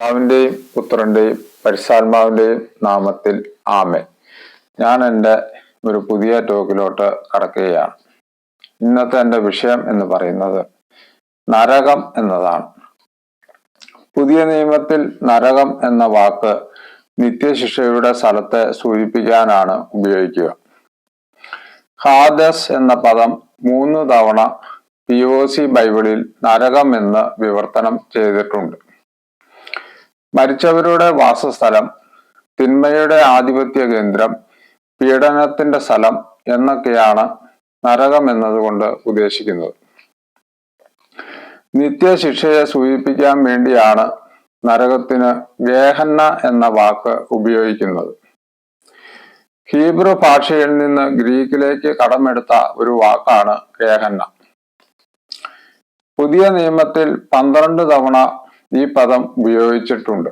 പിതാവിന്റെയും പുത്രന്റെയും പരിശുദ്ധാത്മാവിന്റെയും നാമത്തിൽ ആമേ ഞാൻ എന്റെ ഒരു പുതിയ ടോക്കിലോട്ട് കടക്കുകയാണ്. ഇന്നത്തെ എന്റെ വിഷയം എന്ന് പറയുന്നത് നരകം എന്നതാണ്. പുതിയ നിയമത്തിൽ നരകം എന്ന വാക്ക് നിത്യശിക്ഷയുടെ സ്ഥലത്തെ സൂചിപ്പിക്കാനാണ് ഉപയോഗിക്കുക. ഹാദസ് എന്ന പദം മൂന്ന് തവണ പി ഒ സി ബൈബിളിൽ നരകം എന്ന് വിവർത്തനം ചെയ്തിട്ടുണ്ട്. മരിച്ചവരുടെ വാസസ്ഥലം തിന്മയുടെ ആധിപത്യ കേന്ദ്രം പീഡനത്തിന്റെ സ്ഥലം എന്നൊക്കെയാണ് നരകം എന്നതുകൊണ്ട് ഉദ്ദേശിക്കുന്നത്. നിത്യശിക്ഷയെ സൂചിപ്പിക്കാൻ വേണ്ടിയാണ് നരകത്തിന് ഗേഹന്ന എന്ന വാക്ക് ഉപയോഗിക്കുന്നത്. ഹീബ്രു ഭാഷയിൽ നിന്ന് ഗ്രീക്കിലേക്ക് കടമെടുത്ത ഒരു വാക്കാണ് ഗേഹന്ന. പുതിയ നിയമത്തിൽ പന്ത്രണ്ട് തവണ ഈ പദം ഉപയോഗിച്ചിട്ടുണ്ട്.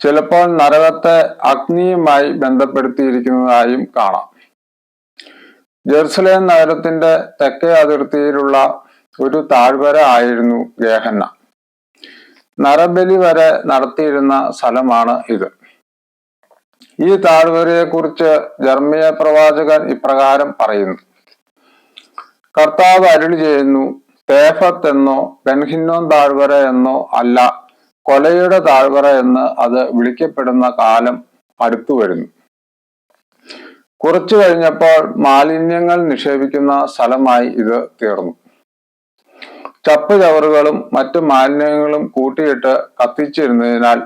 ചിലപ്പോൾ നരകത്തെ അഗ്നിയുമായി ബന്ധപ്പെടുത്തിയിരിക്കുന്നതായും കാണാം. ജെറുസലേം നഗരത്തിന്റെ തെക്കേ അതിർത്തിയിലുള്ള ഒരു താഴ്വര ആയിരുന്നു ഗേഹന്ന. നരബലി വരെ നടത്തിയിരുന്ന സ്ഥലമാണ് ഇത്. ഈ താഴ്വരയെക്കുറിച്ച് ജർമ്മിയ പ്രവാചകൻ ഇപ്രകാരം പറയുന്നു. കർത്താവ് അരുളി ചെയ്യുന്നു തേഫത്ത് എന്നോ ബെൻഹിന്നോൻ താഴ്വര എന്നോ അല്ല കൊലയുടെ താഴ്വര എന്ന് അത് വിളിക്കപ്പെടുന്ന കാലം അടുത്തു വരുന്നു. കുറച്ചു കഴിഞ്ഞപ്പോൾ മാലിന്യങ്ങൾ നിക്ഷേപിക്കുന്ന സ്ഥലമായി ഇത് തീർന്നു. ചപ്പ് ചവറുകളും മറ്റു മാലിന്യങ്ങളും കൂട്ടിയിട്ട് കത്തിച്ചിരുന്നതിനാൽ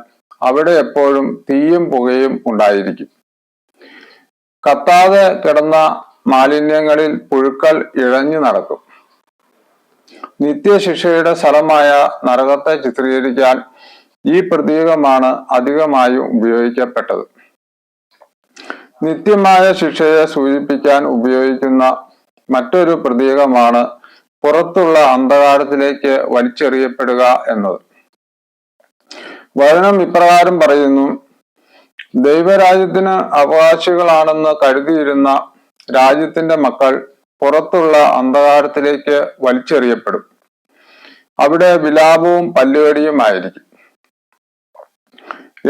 അവിടെ എപ്പോഴും തീയും പുകയും ഉണ്ടായിരിക്കും. കത്താതെ കിടന്ന മാലിന്യങ്ങളിൽ പുഴുക്കൾ ഇഴഞ്ഞു നടക്കും. നിത്യശിക്ഷയുടെ സ്ഥലമായ നരകത്തെ ചിത്രീകരിക്കാൻ ഈ പ്രതീകമാണ് അധികമായും ഉപയോഗിക്കപ്പെട്ടത്. നിത്യമായ ശിക്ഷയെ സൂചിപ്പിക്കാൻ ഉപയോഗിക്കുന്ന മറ്റൊരു പ്രതീകമാണ് പുറത്തുള്ള അന്ധകാരത്തിലേക്ക് വലിച്ചെറിയപ്പെടുക എന്നത്. വചനം ഇപ്രകാരം പറയുന്നു ദൈവരാജ്യത്തിന് അവകാശികളാണെന്ന് കരുതിയിരുന്ന രാജ്യത്തിന്റെ മക്കൾ പുറത്തുള്ള അന്ധകാരത്തിലേക്ക് വലിച്ചെറിയപ്പെടും. അവിടെ വിലാപവും പല്ലുകടിയുമായിരിക്കും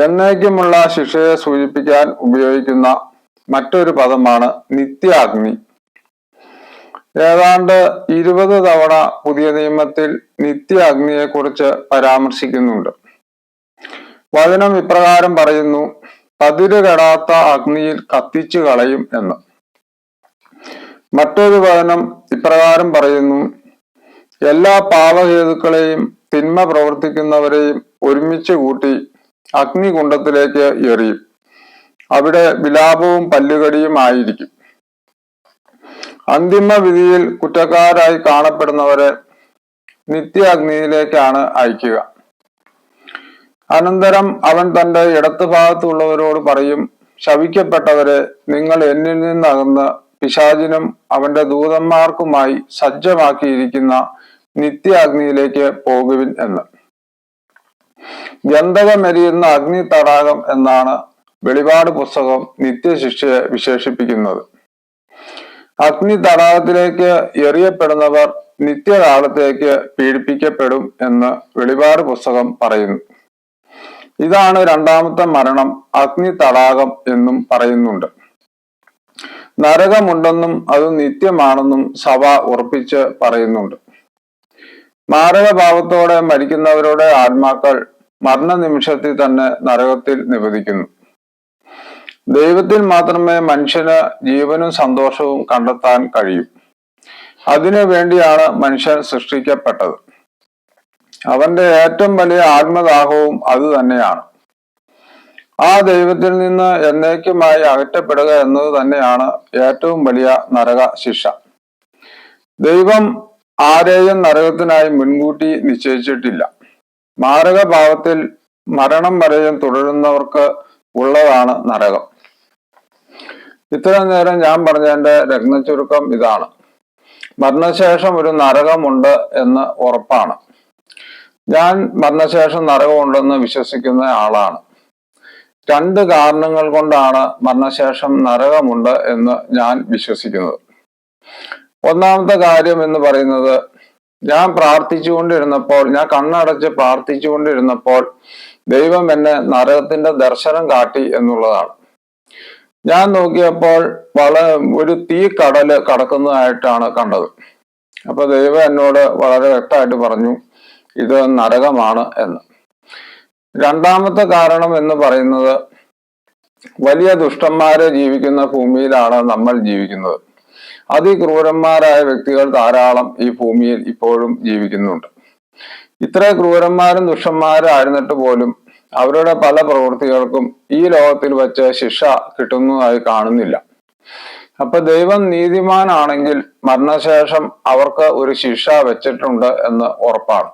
എന്നേക്കുമുള്ള ശിക്ഷയെ സൂചിപ്പിക്കാൻ ഉപയോഗിക്കുന്ന മറ്റൊരു പദമാണ് നിത്യാഗ്നി. ഏതാണ്ട് ഇരുപത് തവണ പുതിയ നിയമത്തിൽ നിത്യാഗ്നിയെ കുറിച്ച് പരാമർശിക്കുന്നുണ്ട്. വചനം ഇപ്രകാരം പറയുന്നു പതിര് അഗ്നിയിൽ കത്തിച്ചു കളയും എന്ന്. മറ്റൊരു വചനം ഇപ്രകാരം പറയുന്നു എല്ലാ പാവഹേതുക്കളെയും തിന്മ പ്രവർത്തിക്കുന്നവരെയും ഒരുമിച്ച് കൂട്ടി അഗ്നികുണ്ടത്തിലേക്ക് എറിയും അവിടെ വിലാപവും പല്ലുകടിയും ആയിരിക്കും. അന്തിമ വിധിയിൽ കുറ്റക്കാരായി കാണപ്പെടുന്നവരെ നിത്യ അഗ്നിയിലേക്കാണ് അയക്കുക. അനന്തരം അവൻ തന്റെ ഇടത്ത് ഭാഗത്തുള്ളവരോട് പറയും ശവിക്കപ്പെട്ടവരെ നിങ്ങൾ എന്നിൽ നിന്നകന്ന് പിശാചിനും അവന്റെ ദൂതന്മാർക്കുമായി സജ്ജമാക്കിയിരിക്കുന്ന നിത്യ അഗ്നിയിലേക്ക് പോകുവിൻ എന്ന്. ഗന്ധകമെരിയുന്ന അഗ്നി തടാകം എന്നാണ് വെളിപാട് പുസ്തകം നിത്യശിക്ഷയെ വിശേഷിപ്പിക്കുന്നത്. അഗ്നി തടാകത്തിലേക്ക് എറിയപ്പെടുന്നവർ നിത്യകാലത്തേക്ക് പീഡിപ്പിക്കപ്പെടും എന്ന് വെളിപാട് പുസ്തകം പറയുന്നു. ഇതാണ് രണ്ടാമത്തെ മരണം അഗ്നി തടാകം എന്നും പറയുന്നുണ്ട്. നരകമുണ്ടെന്നും അത് നിത്യമാണെന്നും സഭ ഉറപ്പിച്ച് പറയുന്നുണ്ട്. മാരകഭാവത്തോടെ മരിക്കുന്നവരുടെ ആത്മാക്കൾ മരണനിമിഷത്തിൽ തന്നെ നരകത്തിൽ നിവദിക്കുന്നു ദൈവത്തിൽ മാത്രമേ മനുഷ്യന് ജീവനും സന്തോഷവും കണ്ടെത്താൻ കഴിയൂ. അതിനു വേണ്ടിയാണ് മനുഷ്യൻ സൃഷ്ടിക്കപ്പെട്ടത്. അവന്റെ ഏറ്റവും വലിയ ആത്മദാഹവും അത് തന്നെയാണ്. ആ ദൈവത്തിൽ നിന്ന് എന്നേക്കുമായി അകറ്റപ്പെടുക എന്നത് തന്നെയാണ് ഏറ്റവും വലിയ നരക ശിക്ഷ. ദൈവം ആരെയും നരകത്തിനായി മുൻകൂട്ടി നിശ്ചയിച്ചിട്ടില്ല. മാരകഭാവത്തിൽ മരണം വരെയും തുടരുന്നവർക്ക് ഉള്ളതാണ് നരകം. ഇത്രയും നേരം ഞാൻ പറഞ്ഞതിന്റെ രത്നചുരുക്കം ഇതാണ്. മരണശേഷം ഒരു നരകമുണ്ട് എന്ന് ഉറപ്പാണ്. ഞാൻ മരണശേഷം നരകമുണ്ടെന്ന് വിശ്വസിക്കുന്ന ആളാണ്. രണ്ട് കാരണങ്ങൾ കൊണ്ടാണ് മരണശേഷം നരകമുണ്ട് എന്ന് ഞാൻ വിശ്വസിക്കുന്നത്. ഒന്നാമത്തെ കാര്യം എന്ന് പറയുന്നത് ഞാൻ പ്രാർത്ഥിച്ചുകൊണ്ടിരുന്നപ്പോൾ ഞാൻ കണ്ണടച്ച് പ്രാർത്ഥിച്ചുകൊണ്ടിരുന്നപ്പോൾ ദൈവം എന്നെ നരകത്തിന്റെ ദർശനം കാട്ടി എന്നുള്ളതാണ്. ഞാൻ നോക്കിയപ്പോൾ വളരെ ഒരു തീ കടൽ കടക്കുന്നതായിട്ടാണ് കണ്ടത്. അപ്പൊ ദൈവം എന്നോട് വളരെ വ്യക്തമായിട്ട് പറഞ്ഞു ഇത് നരകമാണ് എന്ന്. രണ്ടാമത്തെ കാരണം എന്ന് പറയുന്നത് വലിയ ദുഷ്ടന്മാരെ ജീവിക്കുന്ന ഭൂമിയിലാണ് നമ്മൾ ജീവിക്കുന്നത്. അതിക്രൂരന്മാരായ വ്യക്തികൾ ധാരാളം ഈ ഭൂമിയിൽ ഇപ്പോഴും ജീവിക്കുന്നുണ്ട്. ഇത്ര ക്രൂരന്മാരും ദുഷ്ടന്മാരായിരുന്നിട്ട് പോലും അവരുടെ പല പ്രവൃത്തികൾക്കും ഈ ലോകത്തിൽ വെച്ച് ശിക്ഷ കിട്ടുന്നതായി കാണുന്നില്ല. അപ്പൊ ദൈവം നീതിമാനാണെങ്കിൽ മരണശേഷം അവർക്ക് ഒരു ശിക്ഷ വെച്ചിട്ടുണ്ട് എന്ന് ഉറപ്പാണ്.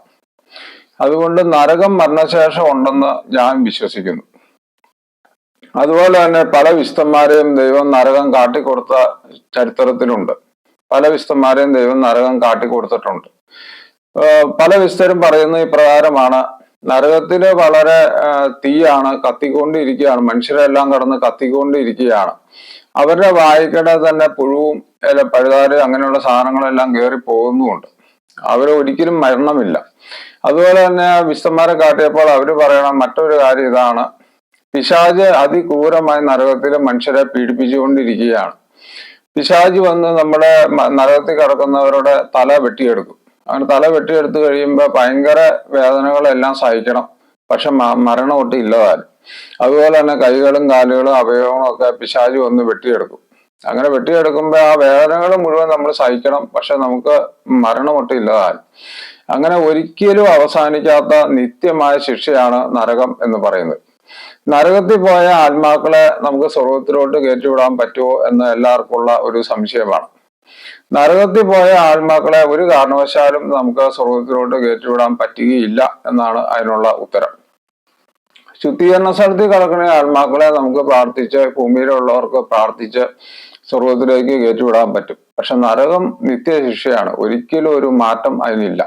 അതുകൊണ്ട് നരകം മരണശേഷം ഉണ്ടെന്ന് ഞാൻ വിശ്വസിക്കുന്നു. അതുപോലെ തന്നെ പല വിശുദ്ധന്മാരെയും ദൈവം നരകം കാട്ടിക്കൊടുത്ത ചരിത്രത്തിലുണ്ട്. പല വിശുദ്ധന്മാരെയും ദൈവം നരകം കാട്ടിക്കൊടുത്തിട്ടുണ്ട്. പല വിശുദ്ധരും പറയുന്ന ഇപ്രകാരമാണ് നരകത്തിൽ വളരെ തീയാണ് കത്തിക്കൊണ്ടിരിക്കുകയാണ് മനുഷ്യരെല്ലാം കടന്ന് കത്തിക്കൊണ്ടിരിക്കുകയാണ്. അവരുടെ വായിക്കട തന്നെ പുഴുവും അല്ല പഴുതാര് അങ്ങനെയുള്ള സാധനങ്ങളെല്ലാം കയറി പോകുന്നുമുണ്ട്. അവർ ഒരിക്കലും മരണമില്ല. അതുപോലെ തന്നെ വിശുദ്ധന്മാരെ കാട്ടിയപ്പോൾ അവർ പറയണം മറ്റൊരു കാര്യം ഇതാണ് പിശാജ് അതിക്രൂരമായി നരകത്തിൽ മനുഷ്യരെ പീഡിപ്പിച്ചുകൊണ്ടിരിക്കുകയാണ്. പിശാജ് വന്ന് നമ്മുടെ നരകത്തിൽ കിടക്കുന്നവരുടെ തല വെട്ടിയെടുക്കും. അങ്ങനെ തല വെട്ടിയെടുത്തു കഴിയുമ്പോൾ ഭയങ്കര വേദനകളെല്ലാം സഹിക്കണം. പക്ഷെ മരണം ഒട്ടും ഇല്ലതാലും അതുപോലെ തന്നെ കൈകളും കാലുകളും അവയവങ്ങളും ഒക്കെ പിശാജ് വന്ന് വെട്ടിയെടുക്കും. അങ്ങനെ വെട്ടിയെടുക്കുമ്പോൾ ആ വേദനകൾ മുഴുവൻ നമ്മൾ സഹിക്കണം. പക്ഷെ നമുക്ക് മരണം ഒട്ടും ഇല്ലതാലും അങ്ങനെ ഒരിക്കലും അവസാനിക്കാത്ത നിത്യമായ ശിക്ഷയാണ് നരകം എന്ന് പറയുന്നത്. നരകത്തിൽ പോയ ആത്മാക്കളെ നമുക്ക് സ്വർഗത്തിലോട്ട് കയറ്റിവിടാൻ പറ്റുമോ എന്ന് എല്ലാവർക്കും ഉള്ള ഒരു സംശയമാണ്. നരകത്തിൽ പോയ ആത്മാക്കളെ ഒരു കാരണവശാലും നമുക്ക് സ്വർഗത്തിലോട്ട് കയറ്റിവിടാൻ പറ്റുകയില്ല എന്നാണ് അതിനുള്ള ഉത്തരം. ശുദ്ധീകരണ സ്ഥലത്തിൽ കിടക്കുന്ന ആത്മാക്കളെ നമുക്ക് പ്രാർത്ഥിച്ച് ഭൂമിയിലുള്ളവർക്ക് പ്രാർത്ഥിച്ച് സ്വർഗത്തിലേക്ക് കയറ്റിവിടാൻ പറ്റും. പക്ഷെ നരകം നിത്യശിക്ഷയാണ്. ഒരിക്കലും ഒരു മാറ്റം അതിനില്ല.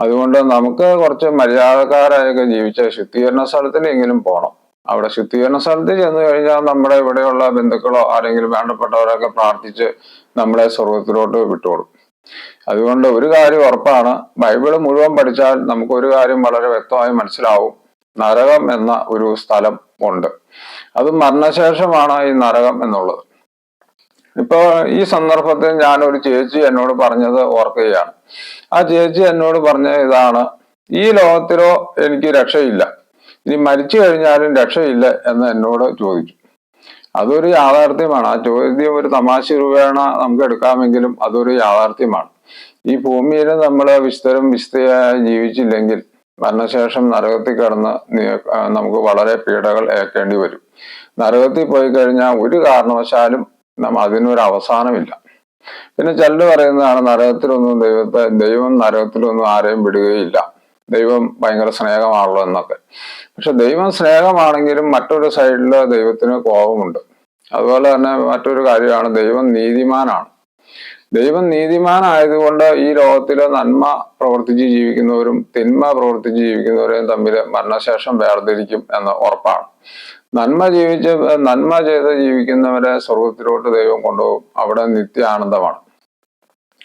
അതുകൊണ്ട് നമുക്ക് കുറച്ച് മര്യാദക്കാരായൊക്കെ ജീവിച്ച ശുദ്ധീകരണ സ്ഥലത്തിലെങ്കിലും പോകണം അവിടെ ശുദ്ധീകരണ സ്ഥലത്ത് ചെന്ന് കഴിഞ്ഞാൽ നമ്മുടെ ഇവിടെയുള്ള ബന്ധുക്കളോ ആരെങ്കിലും വേണ്ടപ്പെട്ടവരൊക്കെ പ്രാർത്ഥിച്ച് നമ്മളെ സ്വർഗത്തിലോട്ട് വിട്ടുകൊടുക്കും. അതുകൊണ്ട് ഒരു കാര്യം ഉറപ്പാണ് ബൈബിൾ മുഴുവൻ പഠിച്ചാൽ നമുക്ക് ഒരു കാര്യം വളരെ വ്യക്തമായി മനസ്സിലാവും. നരകം എന്ന ഒരു സ്ഥലം ഉണ്ട്. അത് മരണശേഷമാണ് ഈ നരകം എന്നുള്ളത്. ഇപ്പൊ ഈ സന്ദർഭത്തിൽ ഞാൻ ഒരു ചേച്ചി എന്നോട് പറഞ്ഞത് ഓർക്കുകയാണ്. ആ ചേച്ചി എന്നോട് പറഞ്ഞ ഇതാണ് ഈ ലോകത്തിലോ എനിക്ക് രക്ഷയില്ല. ഇനി മരിച്ചു കഴിഞ്ഞാലും രക്ഷയില്ല എന്ന് എന്നോട് ചോദിച്ചു. അതൊരു യാഥാർത്ഥ്യമാണ്. ആ ചോദ്യം ഒരു തമാശ രൂപേണ നമുക്ക് എടുക്കാമെങ്കിലും അതൊരു യാഥാർത്ഥ്യമാണ്. ഈ ഭൂമിയിൽ നമ്മൾ വിസ്തരം വിസ്തയായി ജീവിച്ചില്ലെങ്കിൽ മരണശേഷം നരകത്തിൽ കിടന്ന് നമുക്ക് വളരെ പീഡകൾ ഏൽക്കേണ്ടി വരും. നരകത്തിൽ പോയി കഴിഞ്ഞാൽ ഒരു കാരണവശാലും അതിനൊരു അവസാനമില്ല പിന്നെ ചിലർ പറയുന്നതാണ് നരകത്തിലൊന്നും ദൈവത്തെ ദൈവം നരകത്തിലൊന്നും ആരെയും വിടുകയില്ല. ദൈവം ഭയങ്കര സ്നേഹമാണല്ലോ എന്നൊക്കെ. പക്ഷെ ദൈവം സ്നേഹമാണെങ്കിലും മറ്റൊരു സൈഡിൽ ദൈവത്തിന് കോപമുണ്ട്. അതുപോലെ തന്നെ മറ്റൊരു കാര്യമാണ് ദൈവം നീതിമാനാണ്. ദൈവം നീതിമാനായതുകൊണ്ട് ഈ ലോകത്തിലെ നന്മ പ്രവർത്തിച്ച് ജീവിക്കുന്നവരും തിന്മ പ്രവർത്തിച്ച് ജീവിക്കുന്നവരെയും തമ്മിൽ മരണശേഷം വേർതിരിക്കും എന്ന് ഉറപ്പാണ്. നന്മ ജീവിച്ച് നന്മ ചെയ്ത് ജീവിക്കുന്നവരെ സ്വർഗത്തിലോട്ട് ദൈവം കൊണ്ടുപോകും. അവിടെ നിത്യാനന്ദമാണ്.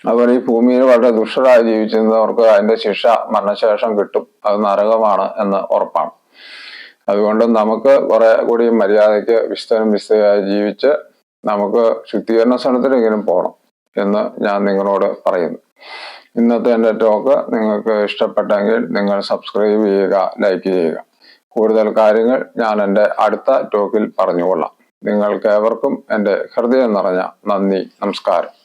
അവർ ഈ ഭൂമിയിൽ വളരെ ദുഷ്ടരായി ജീവിച്ചിരുന്നവർക്ക് അതിന്റെ ശിക്ഷ മരണശേഷം കിട്ടും. അത് നരകമാണ് എന്ന് ഉറപ്പാണ്. അതുകൊണ്ട് നമുക്ക് കുറെ കൂടി മര്യാദയ്ക്ക് വിസ്തരം വിസ്തയായി ജീവിച്ച് നമുക്ക് ശുദ്ധീകരണ സ്ഥലത്തിലെങ്കിലും പോകണം എന്ന് ഞാൻ നിങ്ങളോട് പറയുന്നു. ഇന്നത്തെ എന്റെ ടോക്ക് നിങ്ങൾക്ക് ഇഷ്ടപ്പെട്ടെങ്കിൽ നിങ്ങൾ സബ്സ്ക്രൈബ് ചെയ്യുക ലൈക്ക് ചെയ്യുക. കൂടുതൽ കാര്യങ്ങൾ ഞാൻ എന്റെ അടുത്ത ടോക്കിൽ പറഞ്ഞുകൊള്ളാം. നിങ്ങൾക്ക് ഏവർക്കും എന്റെ ഹൃദയം നിറഞ്ഞ നന്ദി നമസ്കാരം.